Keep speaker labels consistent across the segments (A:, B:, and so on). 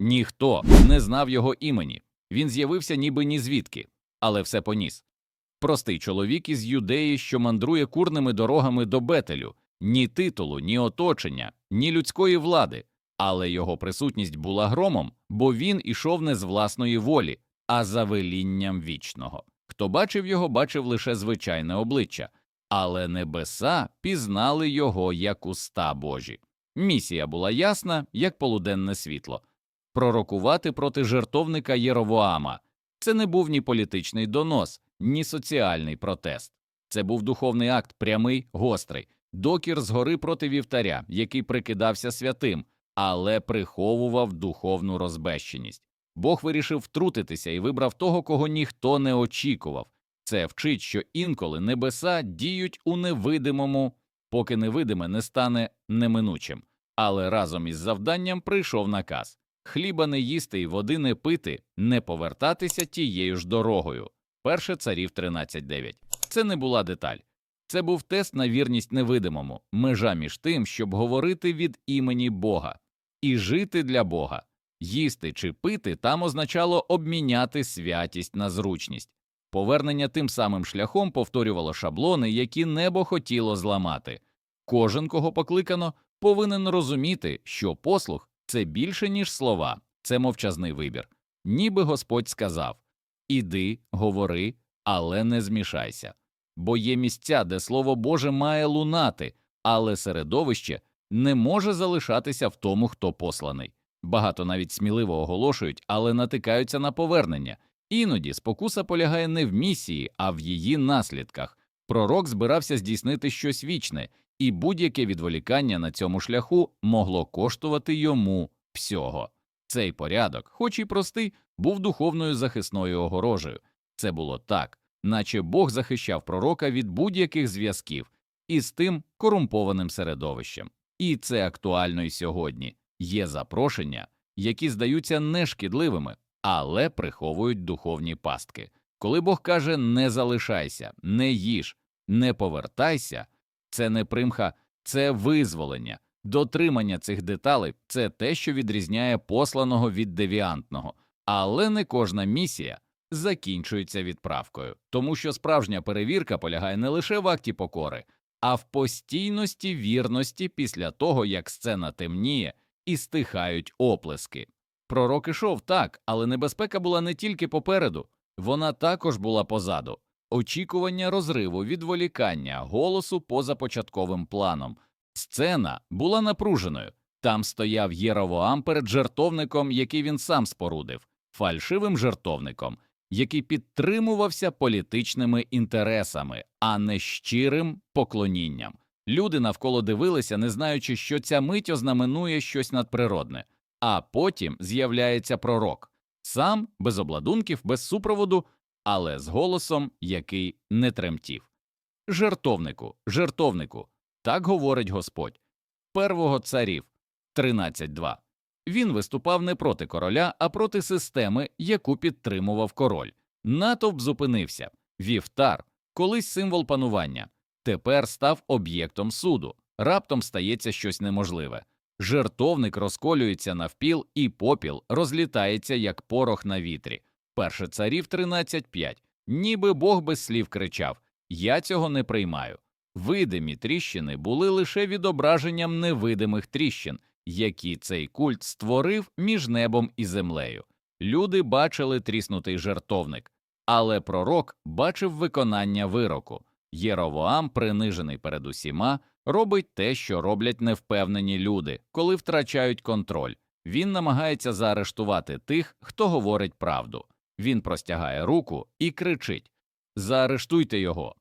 A: Ніхто не знав його імені. Він з'явився ніби ні звідки, але все поніс. Простий чоловік із юдеї, що мандрує курними дорогами до Бетелю, ні титулу, ні оточення, ні людської влади, але його присутність була громом, бо він ішов не з власної волі, а за велінням вічного. Хто бачив його, бачив лише звичайне обличчя, але небеса пізнали його як уста Божі. Місія була ясна, як полуденне світло пророкувати проти жертовника Єровоама. Це не був ні політичний донос, ні соціальний протест. Це був духовний акт, прямий, гострий, докір згори проти вівтаря, який прикидався святим, але приховував духовну розбещеність. Бог вирішив втрутитися і вибрав того, кого ніхто не очікував. Це вчить, що інколи небеса діють у невидимому, поки невидиме не стане неминучим. Але разом із завданням прийшов наказ хліба не їсти і води не пити, не повертатися тією ж дорогою. Перше царів 13.9. Це не була деталь. Це був тест на вірність невидимому, межа між тим, щоб говорити від імені Бога і жити для Бога. Їсти чи пити там означало обміняти святість на зручність. Повернення тим самим шляхом повторювало шаблони, які небо хотіло зламати. Кожен, кого покликано, повинен розуміти, що послух це більше, ніж слова, це мовчазний вибір. Ніби Господь сказав Іди, говори, але не змішайся. Бо є місця, де Слово Боже має лунати, але середовище не може залишатися в тому, хто посланий. Багато навіть сміливо оголошують, але натикаються на повернення. Іноді спокуса полягає не в місії, а в її наслідках. Пророк збирався здійснити щось вічне, і будь-яке відволікання на цьому шляху могло коштувати йому всього. Цей порядок, хоч і простий, був духовною захисною огорожею. Це було так, наче Бог захищав пророка від будь-яких зв'язків із тим корумпованим середовищем. І це актуально й сьогодні. Є запрошення, які здаються нешкідливими, але приховують духовні пастки. Коли Бог каже не залишайся, не їж, не повертайся, це не примха, це визволення. Дотримання цих деталей це те, що відрізняє посланого від девіантного, але не кожна місія закінчується відправкою, тому що справжня перевірка полягає не лише в акті покори, а в постійності вірності після того, як сцена темніє і стихають оплески. Пророк ішов так, але небезпека була не тільки попереду, вона також була позаду. Очікування розриву, відволікання, голосу поза початковим планом. Сцена була напруженою. Там стояв Єровоам перед жертовником, який він сам спорудив, фальшивим жертовником, який підтримувався політичними інтересами, а не щирим поклонінням. Люди навколо дивилися, не знаючи, що ця мить ознаменує щось надприродне. А потім з'являється пророк, сам без обладунків, без супроводу, але з голосом, який не тремтів. Жертовнику, жертовнику, так говорить Господь. Первого царів 13.2. Він виступав не проти короля, а проти системи, яку підтримував король. Натовп зупинився. Вівтар, колись символ панування, тепер став об'єктом суду. Раптом стається щось неможливе. Жертовник розколюється навпіл, і попіл розлітається, як порох на вітрі. Перше царів 13.5. Ніби Бог без слів кричав Я цього не приймаю. Видимі тріщини були лише відображенням невидимих тріщин, які цей культ створив між небом і землею. Люди бачили тріснутий жертовник, але пророк бачив виконання вироку. Єровоам, принижений перед усіма, робить те, що роблять невпевнені люди, коли втрачають контроль. Він намагається заарештувати тих, хто говорить правду. Він простягає руку і кричить Заарештуйте його.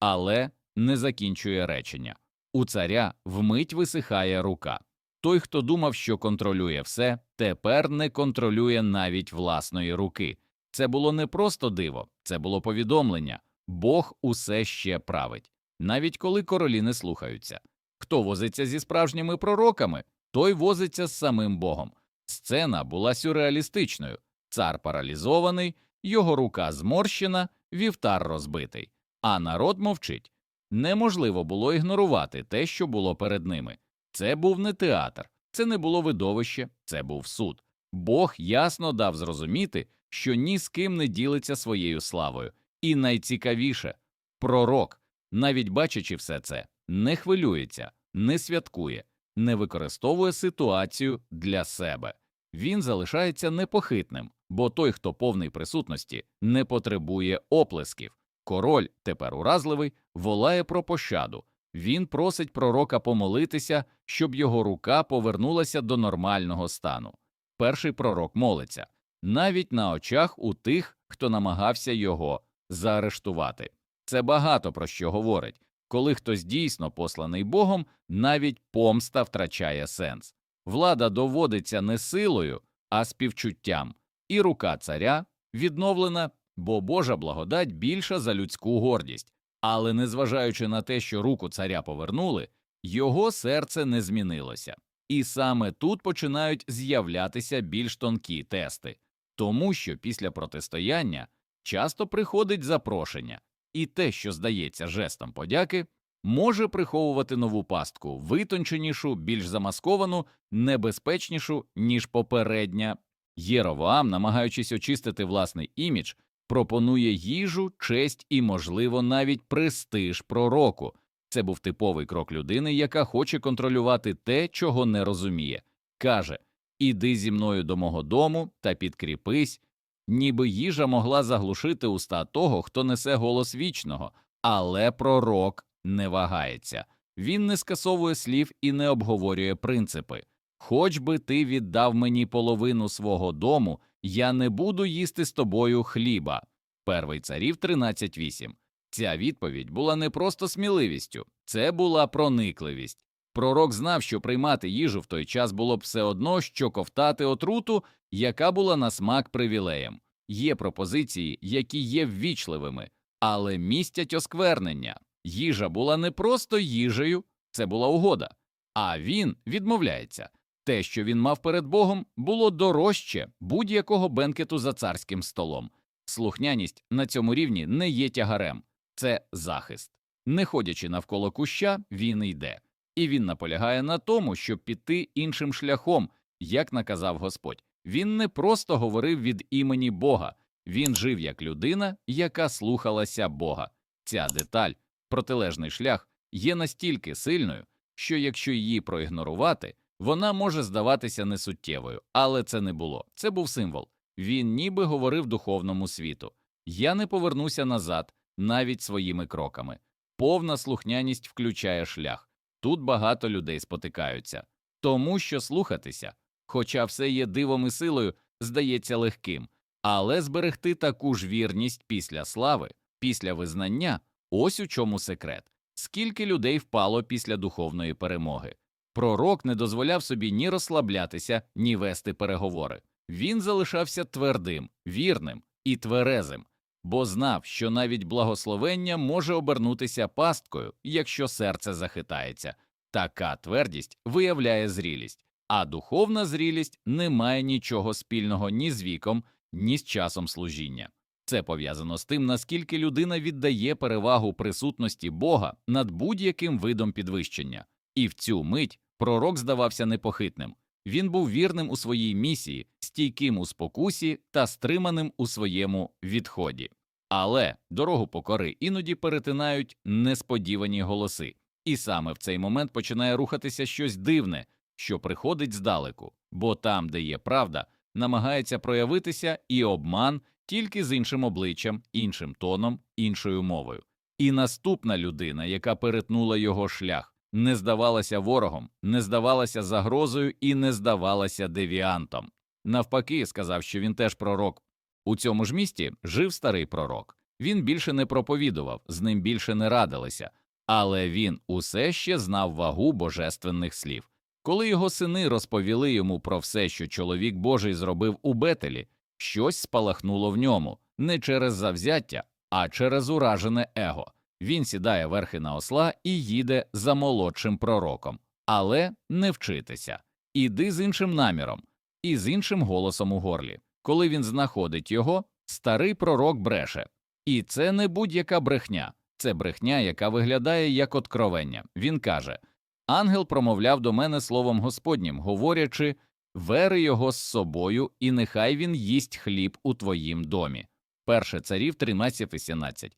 A: Але не закінчує речення. У царя вмить висихає рука. Той, хто думав, що контролює все, тепер не контролює навіть власної руки. Це було не просто диво, це було повідомлення Бог усе ще править, навіть коли королі не слухаються. Хто возиться зі справжніми пророками, той возиться з самим Богом. Сцена була сюрреалістичною. Цар паралізований, його рука зморщена, вівтар розбитий, а народ мовчить. Неможливо було ігнорувати те, що було перед ними. Це був не театр, це не було видовище, це був суд. Бог ясно дав зрозуміти, що ні з ким не ділиться своєю славою. І найцікавіше пророк, навіть бачачи все це, не хвилюється, не святкує, не використовує ситуацію для себе. Він залишається непохитним, бо той, хто повний присутності, не потребує оплесків. Король, тепер уразливий, волає про пощаду. Він просить пророка помолитися, щоб його рука повернулася до нормального стану. Перший пророк молиться навіть на очах у тих, хто намагався його заарештувати. Це багато про що говорить. Коли хтось дійсно посланий Богом, навіть помста втрачає сенс. Влада доводиться не силою, а співчуттям, і рука царя відновлена, бо Божа благодать більша за людську гордість. Але незважаючи на те, що руку царя повернули, його серце не змінилося. І саме тут починають з'являтися більш тонкі тести, тому що після протистояння часто приходить запрошення, і те, що здається жестом подяки, може приховувати нову пастку, витонченішу, більш замасковану, небезпечнішу, ніж попередня. Єровоам, намагаючись очистити власний імідж, пропонує їжу, честь і, можливо, навіть престиж пророку. Це був типовий крок людини, яка хоче контролювати те, чого не розуміє. Каже Іди зі мною до мого дому та підкріпись, ніби їжа могла заглушити уста того, хто несе голос вічного, але пророк не вагається. Він не скасовує слів і не обговорює принципи. Хоч би ти віддав мені половину свого дому, я не буду їсти з тобою хліба. Первий царів 13.8. Ця відповідь була не просто сміливістю, це була проникливість. Пророк знав, що приймати їжу в той час було б все одно, що ковтати отруту, яка була на смак привілеєм. Є пропозиції, які є ввічливими, але містять осквернення. Їжа була не просто їжею, це була угода, а він відмовляється. Те, що він мав перед Богом, було дорожче будь-якого бенкету за царським столом. Слухняність на цьому рівні не є тягарем, це захист. Не ходячи навколо куща, він йде, і він наполягає на тому, щоб піти іншим шляхом, як наказав Господь. Він не просто говорив від імені Бога, він жив як людина, яка слухалася Бога. Ця деталь, протилежний шлях, є настільки сильною, що якщо її проігнорувати, вона може здаватися несуттєвою, але це не було. Це був символ. Він ніби говорив духовному світу Я не повернуся назад навіть своїми кроками. Повна слухняність включає шлях. Тут багато людей спотикаються, тому що слухатися, хоча все є дивом і силою, здається легким, але зберегти таку ж вірність після слави, після визнання ось у чому секрет. Скільки людей впало після духовної перемоги. Пророк не дозволяв собі ні розслаблятися, ні вести переговори. Він залишався твердим, вірним і тверезим, бо знав, що навіть благословення може обернутися пасткою, якщо серце захитається. Така твердість виявляє зрілість, а духовна зрілість не має нічого спільного ні з віком, ні з часом служіння. Це пов'язано з тим, наскільки людина віддає перевагу присутності Бога над будь-яким видом підвищення, і в цю мить пророк здавався непохитним. Він був вірним у своїй місії, стійким у спокусі та стриманим у своєму відході. Але дорогу покори іноді перетинають несподівані голоси, і саме в цей момент починає рухатися щось дивне, що приходить здалеку, бо там, де є правда, намагається проявитися і обман тільки з іншим обличчям, іншим тоном, іншою мовою. І наступна людина, яка перетнула його шлях, не здавалася ворогом, не здавалася загрозою і не здавалася девіантом. Навпаки, сказав, що він теж пророк. У цьому ж місті жив старий пророк. Він більше не проповідував, з ним більше не радилися, але він усе ще знав вагу божественних слів. Коли його сини розповіли йому про все, що чоловік Божий зробив у Бетелі, щось спалахнуло в ньому не через завзяття, а через уражене его. Він сідає верхи на осла і їде за молодшим пророком, але не вчитися. Іди з іншим наміром і з іншим голосом у горлі. Коли він знаходить його, старий пророк бреше. І це не будь-яка брехня, це брехня, яка виглядає як откровення. Він каже Ангел промовляв до мене словом Господнім, говорячи вери його з собою, і нехай він їсть хліб у твоїм домі. Перше царів 13.18.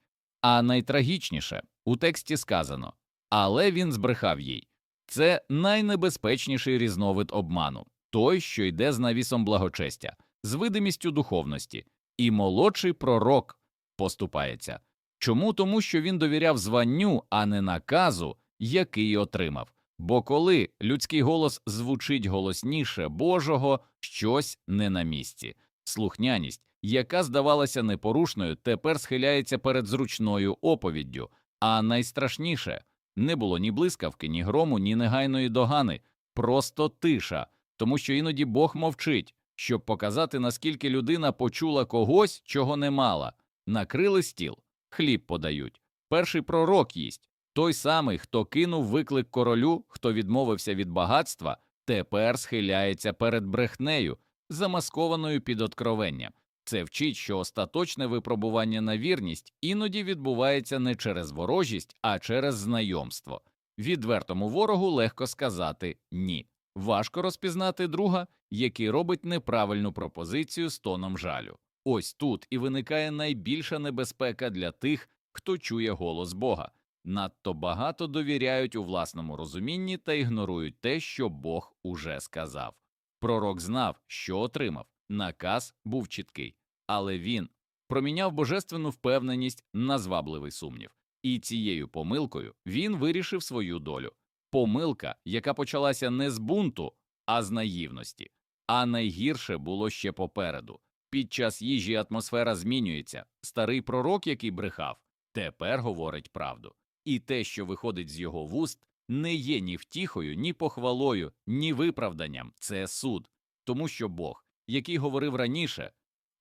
A: А найтрагічніше у тексті сказано але він збрехав їй. Це найнебезпечніший різновид обману той, що йде з навісом благочестя, з видимістю духовності, і молодший пророк поступається. Чому? Тому що він довіряв званню, а не наказу, який отримав. Бо коли людський голос звучить голосніше Божого, щось не на місці. Слухняність, яка здавалася непорушною, тепер схиляється перед зручною оповіддю, а найстрашніше не було ні блискавки, ні грому, ні негайної догани, просто тиша, тому що іноді Бог мовчить, щоб показати, наскільки людина почула когось, чого не мала. Накрили стіл, хліб подають. Перший пророк їсть. Той самий, хто кинув виклик королю, хто відмовився від багатства, тепер схиляється перед брехнею, замаскованою під откровення. Це вчить, що остаточне випробування на вірність іноді відбувається не через ворожість, а через знайомство. Відвертому ворогу легко сказати ні. Важко розпізнати друга, який робить неправильну пропозицію з тоном жалю. Ось тут і виникає найбільша небезпека для тих, хто чує голос Бога. Надто багато довіряють у власному розумінні та ігнорують те, що Бог уже сказав. Пророк знав, що отримав. Наказ був чіткий, але він проміняв божественну впевненість на звабливий сумнів, і цією помилкою він вирішив свою долю. Помилка, яка почалася не з бунту, а з наївності. А найгірше було ще попереду. Під час їжі атмосфера змінюється. Старий пророк, який брехав, тепер говорить правду. І те, що виходить з його вуст, не є ні втіхою, ні похвалою, ні виправданням це суд, тому що Бог, який говорив раніше,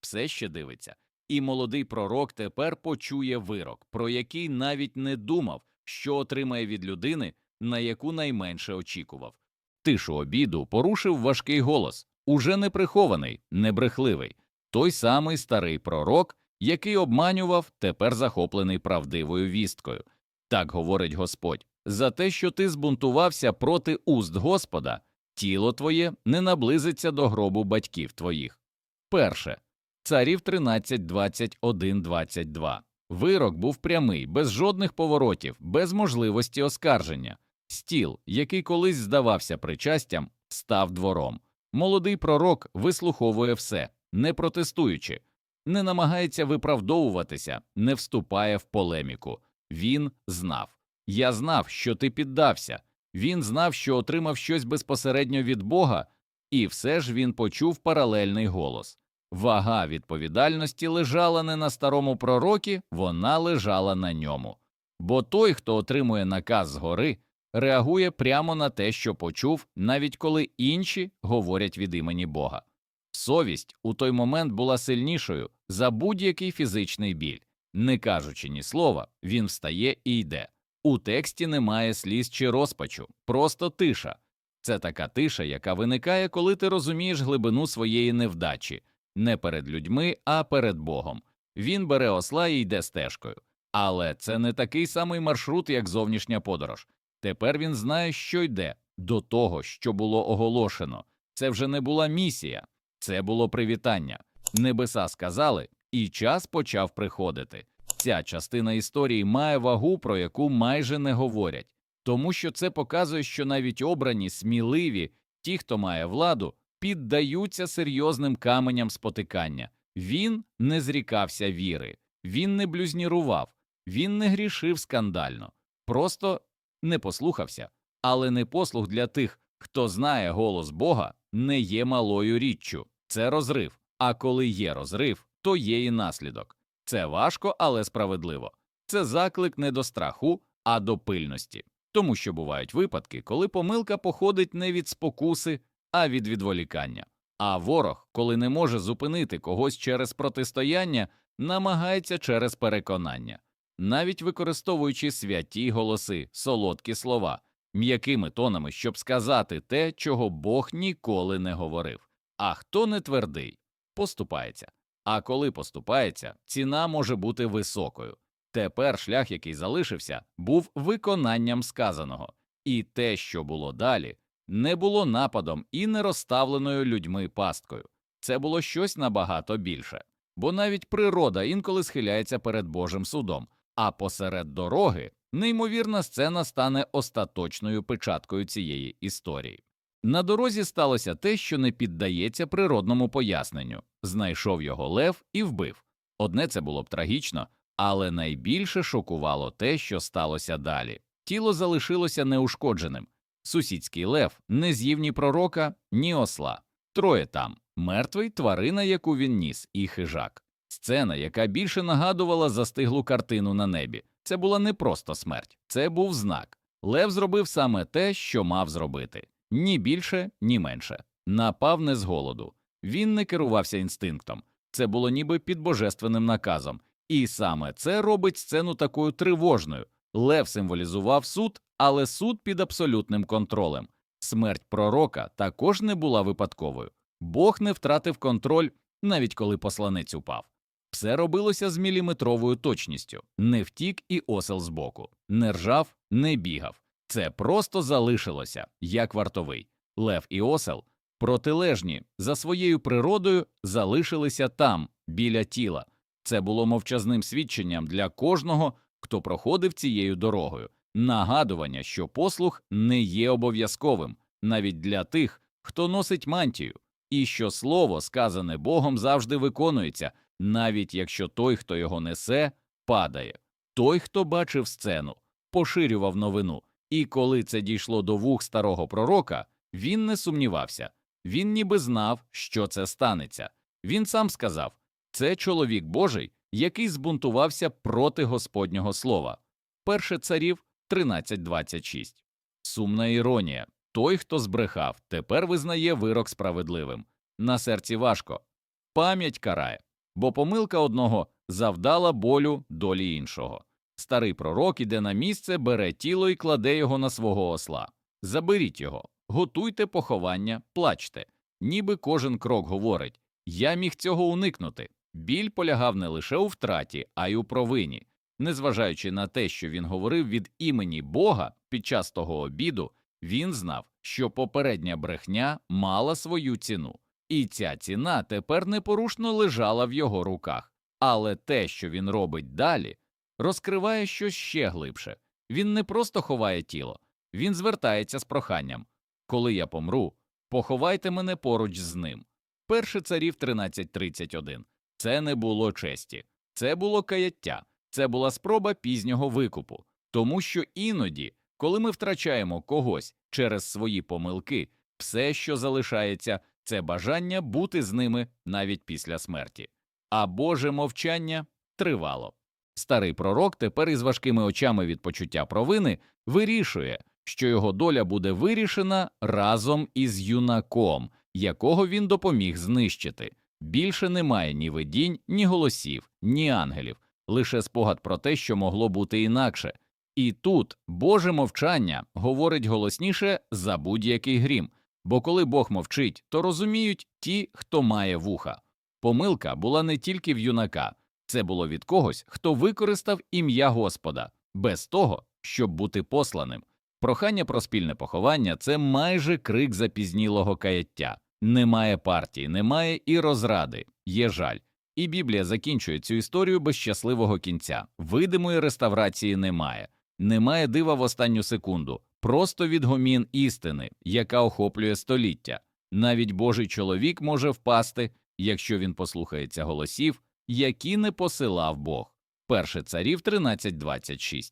A: все ще дивиться. І молодий пророк тепер почує вирок, про який навіть не думав, що отримає від людини, на яку найменше очікував. Тишу обіду порушив важкий голос, уже не прихований, не брехливий, той самий старий пророк, який обманював, тепер захоплений правдивою вісткою. Так говорить Господь за те, що ти збунтувався проти уст Господа, тіло твоє не наблизиться до гробу батьків твоїх. Перше. Царів 13, 21, 22. Вирок був прямий, без жодних поворотів, без можливості оскарження. Стіл, який колись здавався причастям, став двором. Молодий пророк вислуховує все, не протестуючи, не намагається виправдовуватися, не вступає в полеміку. Він знав. Я знав, що ти піддався. Він знав, що отримав щось безпосередньо від Бога, і все ж він почув паралельний голос. Вага відповідальності лежала не на старому пророкі, вона лежала на ньому. Бо той, хто отримує наказ згори, реагує прямо на те, що почув, навіть коли інші говорять від імені Бога. Совість у той момент була сильнішою за будь-який фізичний біль. Не кажучи ні слова, він встає і йде. У тексті немає сліз чи розпачу, просто тиша. Це така тиша, яка виникає, коли ти розумієш глибину своєї невдачі, не перед людьми, а перед Богом. Він бере осла і йде стежкою. Але це не такий самий маршрут, як зовнішня подорож. Тепер він знає, що йде до того, що було оголошено. Це вже не була місія, це було привітання. Небеса сказали, і час почав приходити. Ця частина історії має вагу, про яку майже не говорять, тому що це показує, що навіть обрані, сміливі, ті, хто має владу, піддаються серйозним каменям спотикання. Він не зрікався віри, він не блюзнірував, він не грішив скандально, просто не послухався, але непослух для тих, хто знає голос Бога, не є малою річчю. Це розрив. А коли є розрив, то є і наслідок. Це важко, але справедливо. Це заклик не до страху, а до пильності. Тому що бувають випадки, коли помилка походить не від спокуси, а від відволікання. А ворог, коли не може зупинити когось через протистояння, намагається через переконання, навіть використовуючи святі голоси, солодкі слова, м'якими тонами, щоб сказати те, чого Бог ніколи не говорив. А хто не твердий, поступається. А коли поступається, ціна може бути високою. Тепер шлях, який залишився, був виконанням сказаного, і те, що було далі, не було нападом і не розставленою людьми пасткою. Це було щось набагато більше, бо навіть природа інколи схиляється перед Божим судом, а посеред дороги неймовірна сцена стане остаточною печаткою цієї історії. На дорозі сталося те, що не піддається природному поясненню знайшов його лев і вбив. Одне це було б трагічно, але найбільше шокувало те, що сталося далі. Тіло залишилося неушкодженим. Сусідський лев не з'їв ні пророка, ні осла. Троє там мертвий тварина, яку він ніс, і хижак. Сцена, яка більше нагадувала застиглу картину на небі. Це була не просто смерть, це був знак. Лев зробив саме те, що мав зробити ні більше, ні менше. Напав не з голоду. Він не керувався інстинктом. Це було ніби під божественним наказом. І саме це робить сцену такою тривожною. Лев символізував суд, але суд під абсолютним контролем. Смерть пророка також не була випадковою. Бог не втратив контроль, навіть коли посланець упав. Все робилося з міліметровою точністю, не втік і осел збоку, не ржав, не бігав. Це просто залишилося, як вартовий. Лев і осел, протилежні, за своєю природою, залишилися там, біля тіла. Це було мовчазним свідченням для кожного, хто проходив цією дорогою, нагадування, що послух не є обов'язковим, навіть для тих, хто носить мантію, і що слово, сказане Богом, завжди виконується, навіть якщо той, хто його несе, падає. Той, хто бачив сцену, поширював новину, і коли це дійшло до вух старого пророка, він не сумнівався, він ніби знав, що це станеться. Він сам сказав це чоловік Божий, який збунтувався проти Господнього слова. Перше царів 13.26. Сумна іронія. Той, хто збрехав, тепер визнає вирок справедливим. На серці важко. Пам'ять карає, бо помилка одного завдала болю долі іншого. Старий пророк іде на місце, бере тіло і кладе його на свого осла. Заберіть його, готуйте поховання, плачте. Ніби кожен крок говорить Я міг цього уникнути. Біль полягав не лише у втраті, а й у провині. Незважаючи на те, що він говорив від імені Бога під час того обіду, він знав, що попередня брехня мала свою ціну, і ця ціна тепер непорушно лежала в його руках. Але те, що він робить далі, розкриває щось ще глибше. Він не просто ховає тіло, він звертається з проханням Коли я помру, поховайте мене поруч з ним. Перше царів 13.31. Це не було честі, це було каяття, це була спроба пізнього викупу, тому що іноді, коли ми втрачаємо когось через свої помилки, все, що залишається, це бажання бути з ними навіть після смерті. А Боже мовчання тривало. Старий пророк тепер із важкими очами від почуття провини вирішує, що його доля буде вирішена разом із юнаком, якого він допоміг знищити. Більше немає ні видінь, ні голосів, ні ангелів, лише спогад про те, що могло бути інакше. І тут Боже мовчання говорить голосніше за будь-який грім, бо коли Бог мовчить, то розуміють ті, хто має вуха. Помилка була не тільки в юнака, це було від когось, хто використав ім'я Господа, без того, щоб бути посланим. Прохання про спільне поховання це майже крик запізнілого каяття. Немає партії, немає і розради, є жаль. І Біблія закінчує цю історію без щасливого кінця. Видимої реставрації немає, немає дива в останню секунду, просто відгомін істини, яка охоплює століття. Навіть Божий чоловік може впасти, якщо він послухається голосів, які не посилав Бог. Перше царів 13.26.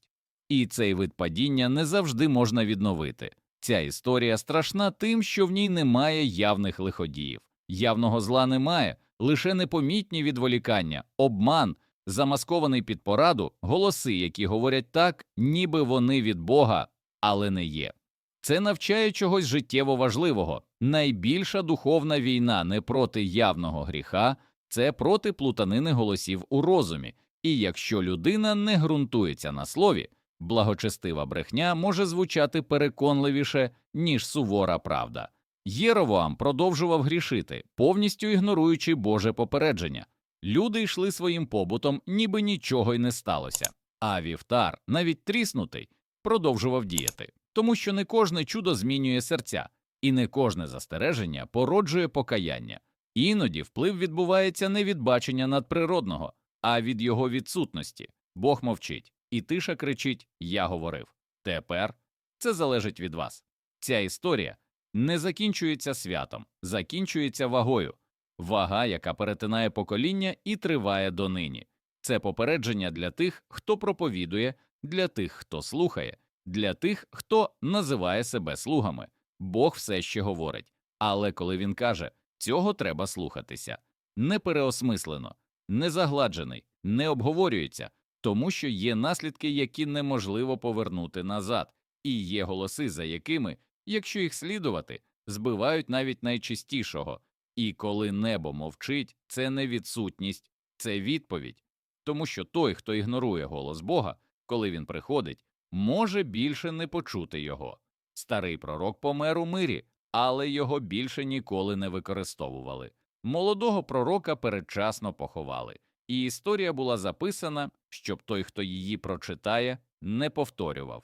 A: І цей вид падіння не завжди можна відновити. Ця історія страшна тим, що в ній немає явних лиходіїв, явного зла немає, лише непомітні відволікання, обман, замаскований під пораду, голоси, які говорять так, ніби вони від Бога, але не є. Це навчає чогось життєво важливого. Найбільша духовна війна не проти явного гріха, це проти плутанини голосів у розумі. І якщо людина не ґрунтується на слові, благочестива брехня може звучати переконливіше, ніж сувора правда. Єровоам продовжував грішити, повністю ігноруючи Боже попередження. Люди йшли своїм побутом, ніби нічого й не сталося. А вівтар, навіть тріснутий, продовжував діяти, тому що не кожне чудо змінює серця, І не кожне застереження породжує покаяння. Іноді вплив відбувається не від бачення надприродного, а від його відсутності. Бог мовчить, і тиша кричить Я говорив. Тепер це залежить від вас. Ця історія не закінчується святом, закінчується вагою. Вага, яка перетинає покоління і триває донині. Це попередження для тих, хто проповідує, для тих, хто слухає, для тих, хто називає себе слугами. Бог все ще говорить. Але коли він каже цього треба слухатися, не переосмислено, не загладжений, не обговорюється, тому що є наслідки, які неможливо повернути назад, і є голоси, за якими, якщо їх слідувати, збивають навіть найчистішого. І коли небо мовчить, це не відсутність, це відповідь. Тому що той, хто ігнорує голос Бога, коли він приходить, може більше не почути його. Старий пророк помер у мирі, але його більше ніколи не використовували. Молодого пророка передчасно поховали, і історія була записана, щоб той, хто її прочитає, не повторював.